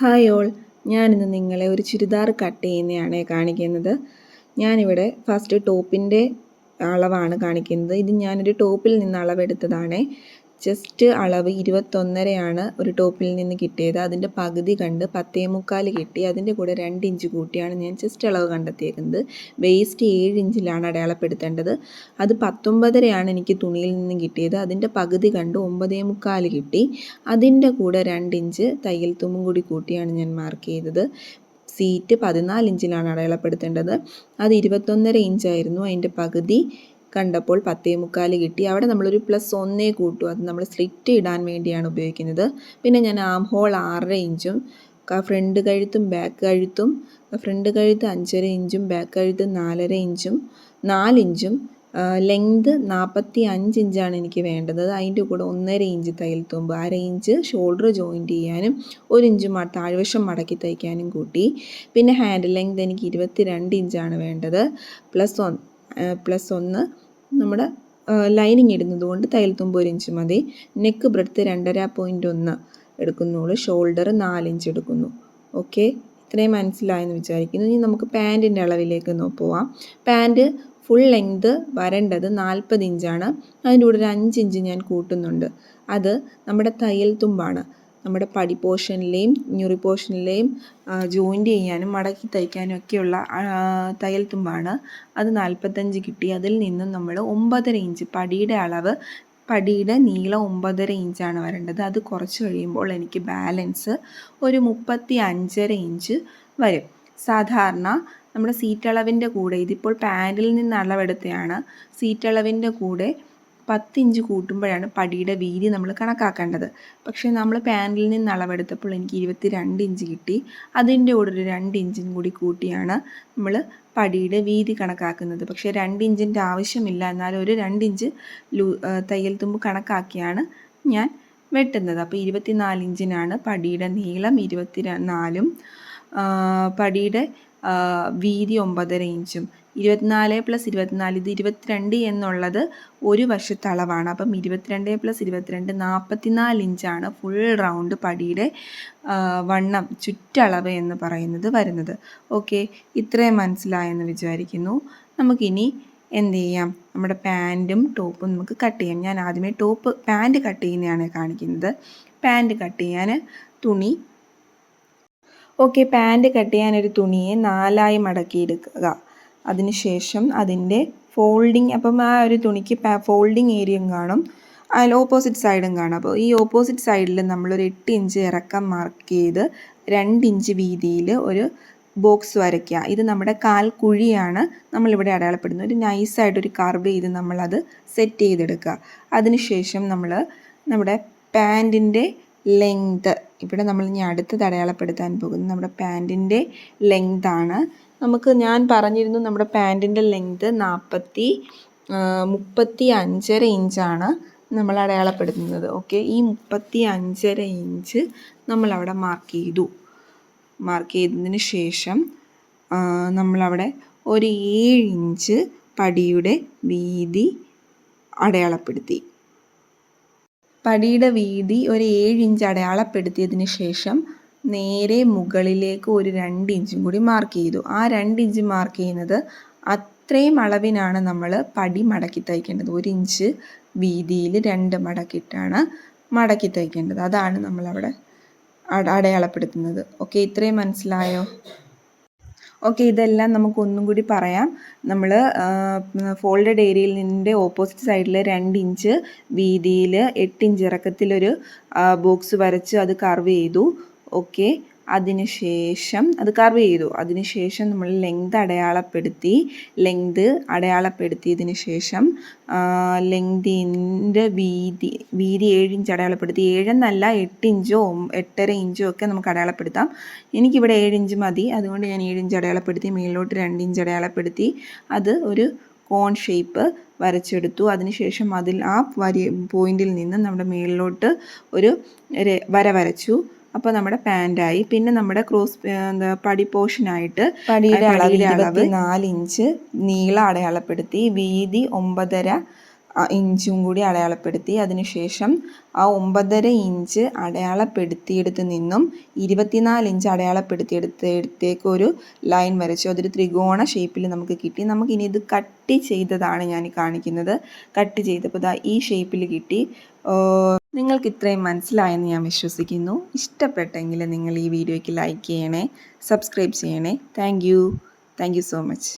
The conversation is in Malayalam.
Hi all. ഞാനിന്ന് നിങ്ങളെ ഒരു ചുരിദാർ കട്ട് ചെയ്യുന്നതാണ് കാണിക്കുന്നത്. ഞാനിവിടെ ഫസ്റ്റ് ടോപ്പിന്റെ അളവാണ് കാണിക്കുന്നത്. ഇത് ഞാനൊരു ടോപ്പിൽ നിന്ന് അളവെടുത്തതാണ്. ജസ്റ്റ് അളവ് ഇരുപത്തൊന്നരയാണ് ഒരു ടോപ്പിൽ നിന്ന് കിട്ടിയത്. അതിന്റെ പകുതി കണ്ട് പത്തേ മുക്കാൽ കിട്ടി. അതിന്റെ കൂടെ രണ്ട് ഇഞ്ച് കൂട്ടിയാണ് ഞാൻ ജസ്റ്റ് അളവ് കണ്ടെത്തിയിരുന്നത് വേസ്റ്റ് ഏഴ് ഇഞ്ചിലാണ് അടയാളപ്പെടുത്തേണ്ടത്. അത് പത്തൊമ്പതരയാണ് എനിക്ക് തുണിയിൽ നിന്ന് കിട്ടിയത്. അതിന്റെ പകുതി കണ്ട് ഒമ്പതേ മുക്കാൽ കിട്ടി. അതിന്റെ കൂടെ രണ്ട് ഇഞ്ച് തയ്യൽ തുമ്പും കൂടി കൂട്ടിയാണ് ഞാൻ മാർക്ക് ചെയ്തത്. സീറ്റ് പതിനാല് ഇഞ്ചിലാണ് അടയാളപ്പെടുത്തേണ്ടത്. അത് ഇരുപത്തൊന്നര ഇഞ്ചായിരുന്നു. അതിന്റെ പകുതി കണ്ടപ്പോൾ പത്തേ മുക്കാൽ കിട്ടി. അവിടെ നമ്മളൊരു പ്ലസ് ഒന്നേ കൂട്ടു. അത് നമ്മൾ സ്ലിറ്റ് ഇടാൻ വേണ്ടിയാണ് ഉപയോഗിക്കുന്നത്. പിന്നെ ഞാൻ ആം ഹോൾ ആറര ഇഞ്ചും ഫ്രണ്ട് കഴുത്തും ബാക്ക് കഴുത്തും ഫ്രണ്ട് കഴുത്ത് അഞ്ചര ഇഞ്ചും ബാക്ക് കഴുത്ത് നാലര ഇഞ്ചും നാലിഞ്ചും ലെങ്ത് നാൽപ്പത്തി അഞ്ച് ഇഞ്ചാണ് എനിക്ക് വേണ്ടത്. അതിന്റെ കൂടെ ഒന്നര ഇഞ്ച് തയ്യൽ തുമ്പ് അര ഇഞ്ച് ഷോൾഡർ ജോയിന്റ് ചെയ്യാനും ഒരു ഇഞ്ച് താഴ്വശം മടക്കി തയ്ക്കാനും കൂട്ടി. പിന്നെ ഹാൻഡ് ലെങ്ത് എനിക്ക് ഇരുപത്തി രണ്ട് ഇഞ്ചാണ് വേണ്ടത്. പ്ലസ് വൺ പ്ലസ് ഒന്ന് നമ്മുടെ ലൈനിങ് ഇടുന്നത് കൊണ്ട് തയ്യൽ തുമ്പ് ഒരു ഇഞ്ച് മതി. നെക്ക് ബ്രെഡ്ത്ത് രണ്ടര പോയിന്റ് ഒന്ന് എടുക്കുന്നുള്ളൂ. ഷോൾഡർ നാലിഞ്ച് എടുക്കുന്നു. ഓക്കെ ഇത്രയും മനസ്സിലായെന്ന് വിചാരിക്കുന്നു. ഇനി നമുക്ക് പാന്റിന്റെ അളവിലേക്ക് പോവാം. പാന്റ് ഫുൾ ലെങ്ത് വരേണ്ടത് നാൽപ്പത് ഇഞ്ചാണ് അതിന്റെ കൂടെ ഒരു അഞ്ച് ഇഞ്ച് ഞാൻ കൂട്ടുന്നുണ്ട്. അത് നമ്മുടെ തയ്യൽ തുമ്പാണ്. നമ്മുടെ പടി പോർഷനിലെയും ന്യൂറി പോർഷനിലെയും ജോയിന്റ് ചെയ്യാനും മടക്കി തയ്ക്കാനും ഒക്കെയുള്ള തയ്യൽ തുമ്പാണ്. അത് നാൽപ്പത്തഞ്ച് കിട്ടി. അതിൽ നിന്നും നമ്മൾ ഒമ്പതര ഇഞ്ച് പടിയുടെ അളവ് പടിയുടെ നീളം ഒമ്പതര ഇഞ്ചാണ് വരേണ്ടത്. അത് കുറച്ച് കഴിയുമ്പോൾ എനിക്ക് ബാലൻസ് ഒരു മുപ്പത്തി അഞ്ചര ഇഞ്ച് വരും. സാധാരണ നമ്മുടെ സീറ്റളവിന്റെ കൂടെ ഇതിപ്പോൾ പാന്റിൽ നിന്ന് അളവെടുത്തതാണ് സീറ്റളവിന്റെ കൂടെ പത്തിഞ്ച് കൂട്ടുമ്പോഴാണ് പടിയുടെ വീതി നമ്മൾ കണക്കാക്കേണ്ടത്. പക്ഷേ നമ്മൾ പാനലിൽ നിന്ന് അളവെടുത്തപ്പോൾ എനിക്ക് ഇരുപത്തി രണ്ട് ഇഞ്ച് കിട്ടി. അതിന്റെ കൂടെ ഒരു രണ്ട് ഇഞ്ചും കൂടി കൂട്ടിയാണ് നമ്മൾ പടിയുടെ വീതി കണക്കാക്കുന്നത്. പക്ഷേ രണ്ട് ഇഞ്ചിന്റെ ആവശ്യമില്ല. എന്നാലും ഒരു രണ്ട് ഇഞ്ച് ലൂ തയ്യൽ തുമ്പ് കണക്കാക്കിയാണ് ഞാൻ വെട്ടുന്നത്. അപ്പോൾ ഇരുപത്തി നാല് ഇഞ്ചിനാണ് പടിയുടെ നീളം ഇരുപത്തി നാലും പടിയുടെ വീതി ഒമ്പതര ഇഞ്ചും. ഇരുപത്തിനാല് പ്ലസ് ഇരുപത്തിനാല് ഇത് ഇരുപത്തിരണ്ട് എന്നുള്ളത് ഒരു വശത്തെ അളവാണ്. അപ്പം ഇരുപത്തിരണ്ട് പ്ലസ് ഇരുപത്തിരണ്ട് നാൽപ്പത്തിനാല് ഇഞ്ചാണ് ഫുൾ റൗണ്ട് പടിയുടെ വണ്ണം ചുറ്റളവ് എന്ന് പറയുന്നത് വരുന്നത്. ഓക്കെ ഇത്രയും മനസ്സിലായെന്ന് വിചാരിക്കുന്നു. നമുക്കിനി എന്ത് ചെയ്യാം? നമ്മുടെ പാന്റും ടോപ്പും നമുക്ക് കട്ട് ചെയ്യാം. ഞാൻ ആദ്യമേ ടോപ്പ് പാന്റ് കട്ട് ചെയ്യുന്നതാണ് കാണിക്കുന്നത്. പാന്റ് കട്ട് ചെയ്യാൻ തുണി. ഓക്കെ പാന്റ് കട്ട് ചെയ്യാനൊരു തുണിയെ നാലായി മടക്കിയെടുക്കുക. അതിനുശേഷം അതിന്റെ ഫോൾഡിങ് അപ്പം ആ ഒരു തുണിക്ക് ഫോൾഡിങ് ഏരിയയും കാണും. അതിൽ ഓപ്പോസിറ്റ് സൈഡും കാണും. അപ്പോൾ ഈ ഓപ്പോസിറ്റ് സൈഡിൽ നമ്മളൊരു എട്ട് ഇഞ്ച് ഇറക്കം മാർക്ക് ചെയ്ത് രണ്ട് ഇഞ്ച് വീതിയിൽ ഒരു ബോക്സ് വരയ്ക്കുക. ഇത് നമ്മുടെ കാൽ കുഴിയാണ് നമ്മളിവിടെ അടയാളപ്പെടുന്നത്. ഒരു നൈസായിട്ടൊരു കർവ് ചെയ്ത് നമ്മളത് സെറ്റ് ചെയ്തെടുക്കുക. അതിനുശേഷം നമ്മൾ നമ്മുടെ പാന്റിന്റെ ലെങ്ത് ഇവിടെ നമ്മൾ ഇനി അടുത്തത് അടയാളപ്പെടുത്താൻ പോകുന്നത് നമ്മുടെ പാന്റിന്റെ ലെങ്താണ്. നമുക്ക് ഞാൻ പറഞ്ഞിരുന്നു നമ്മുടെ പാന്റിന്റെ ലെങ്ത് നാൽപ്പത്തി മുപ്പത്തി അഞ്ചര ഇഞ്ചാണ് നമ്മൾ അടയാളപ്പെടുത്തുന്നത്. ഓക്കെ ഈ മുപ്പത്തി അഞ്ചര ഇഞ്ച് നമ്മളവിടെ മാർക്ക് ചെയ്തു. മാർക്ക് ചെയ്തതിന് ശേഷം നമ്മളവിടെ ഒരു ഏഴ് ഇഞ്ച് പടിയുടെ വീതി അടയാളപ്പെടുത്തി. പടിയുടെ വീതി ഒരു ഏഴ് ഇഞ്ച് അടയാളപ്പെടുത്തിയതിന് ശേഷം നേരെ മുകളിലേക്ക് ഒരു രണ്ട് ഇഞ്ചും കൂടി മാർക്ക് ചെയ്തു. ആ രണ്ട് ഇഞ്ച് മാർക്ക് ചെയ്യുന്നത് അത്രയും അളവിനാണ് നമ്മൾ പടി മടക്കി തയ്ക്കേണ്ടത്. ഒരു ഇഞ്ച് വീതിയിൽ രണ്ട് മടക്കിയിട്ടാണ് മടക്കി തയ്ക്കേണ്ടത്. അതാണ് നമ്മളവിടെ അടയാളപ്പെടുത്തുന്നത്. ഓക്കെ ഇത്രയും മനസ്സിലായോ? ഓക്കെ ഇതെല്ലാം നമുക്ക് ഒന്നും കൂടി പറയാം. നമ്മൾ ഫോൾഡഡ് ഏരിയയിൽ നിന്നിന്റെ ഓപ്പോസിറ്റ് സൈഡിൽ രണ്ട് ഇഞ്ച് വീതിയിൽ എട്ട് ഇഞ്ച് ഇറക്കത്തിലൊരു ബോക്സ് വരച്ച് അത് കർവ് ചെയ്തു. ഓക്കെ അതിനുശേഷം അത് കർവ് ചെയ്തു. അതിനുശേഷം നമ്മൾ ലെങ്ത് അടയാളപ്പെടുത്തി. ലെങ്ത് അടയാളപ്പെടുത്തിയതിന് ശേഷം ലെങ്തിന്റെ വീതി വീതി ഏഴ് ഇഞ്ച് അടയാളപ്പെടുത്തി. ഏഴെന്നല്ല എട്ട് ഇഞ്ചോ എട്ടര ഇഞ്ചോ ഒക്കെ നമുക്ക് അടയാളപ്പെടുത്താം. എനിക്കിവിടെ ഏഴ് ഇഞ്ച് മതി. അതുകൊണ്ട് ഞാൻ ഏഴ് ഇഞ്ച് അടയാളപ്പെടുത്തി. മേളിലോട്ട് രണ്ട് ഇഞ്ച് അടയാളപ്പെടുത്തി. അത് ഒരു കോൺ ഷേപ്പ് വരച്ചെടുത്തു. അതിനുശേഷം അതിൽ ആ വരി പോയിന്റിൽ നിന്ന് നമ്മുടെ മേളിലോട്ട് ഒരു വര വരച്ചു. അപ്പോൾ നമ്മുടെ പാന്റായി പിന്നെ നമ്മുടെ ക്രോസ് എന്താ പടി പോർഷനായിട്ട് പടിയുടെ അളവിലെ അളവ്. നാല് ഇഞ്ച് നീളം അടയാളപ്പെടുത്തി വീതി ഒമ്പതര ഇഞ്ചും കൂടി അടയാളപ്പെടുത്തി. അതിനുശേഷം ആ ഒമ്പതര ഇഞ്ച് അടയാളപ്പെടുത്തിയെടുത്ത് നിന്നും ഇരുപത്തിനാല് ഇഞ്ച് അടയാളപ്പെടുത്തിയെടുത്തേക്ക് ഒരു ലൈൻ വരച്ചു. അതൊരു ത്രികോണ ഷേപ്പിൽ നമുക്ക് കിട്ടി. നമുക്കിനി ഇത് കട്ട് ചെയ്തതാണ് ഞാൻ കാണിക്കുന്നത്. കട്ട് ചെയ്തപ്പോൾ ഈ ഷേപ്പിൽ കിട്ടി. നിങ്ങൾക്ക് ഇത്രയും മനസ്സിലായെന്ന് ഞാൻ വിശ്വസിക്കുന്നു. ഇഷ്ടപ്പെട്ടെങ്കിൽ നിങ്ങൾ ഈ വീഡിയോയ്ക്ക് ലൈക്ക് ചെയ്യണേ സബ്സ്ക്രൈബ് ചെയ്യണേ. Thank you thank you so much